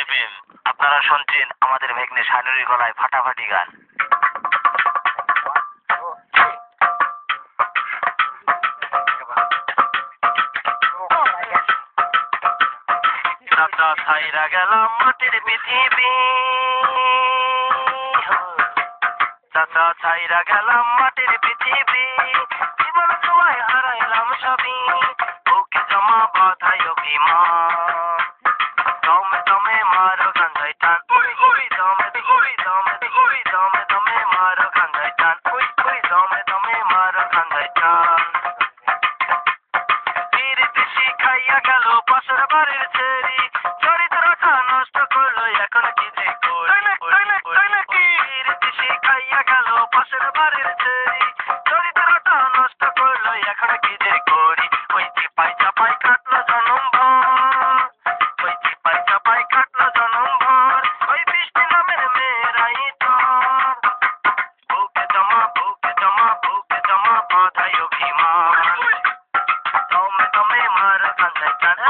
FM আপনারা শুনছেন আমাদের ভেগনে শানুরি গলায় ফাটাফাটি গান। ছাইরা মাটির পৃথিবী। চাচা ছাইরা গেলাম মাটির পৃথিবী। জীবন তোমায় হারাইলাম সবই। বুকে জমা বাধাই অভিমান। বাড়ির ছেড়ি চরিত্রটা নষ্ট করল এখন কি যে পিরিতি শিখাইয়া গেল পাশের বাড়ির ছেড়ি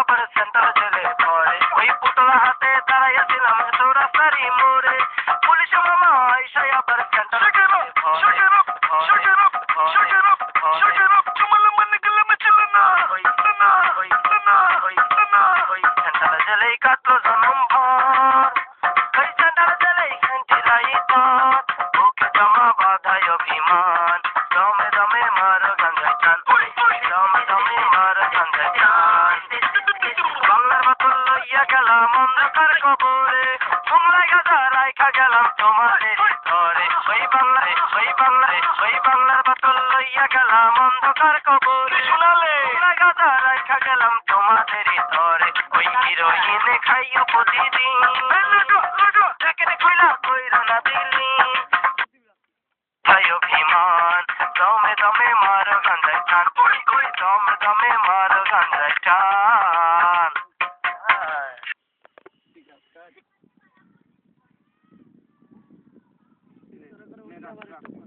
আবার সেন্টার পড়ে ওই পুটলা হাতে দাঁড়াইয়াছিলাম পুলিশ মামা আবার সেন্টার বুকে জমা অভিমান। লইয়া গেলাম অন্ধকার কবরে তোমরা গাজা রাইখা গেলাম তোমাদের ধরে ওই বাংলায় ওই প্রতিদিন ওই বাংলার বাতল লইয়া গেলাম অন্ধকার কবরে। শোনালে? তোমরা গাজা রাইখা গেলাম তোমাদেরই ধরে ওই হিরোইনে খাইও প্রতিদিন। জ্যাকেটে খুইলা কইরা না দিলি। তাই অভিমান দমে দমে মারো গাঞ্জায় টান ওই ওই দমে দমে মারো গাঞ্জায় টান। Gracias.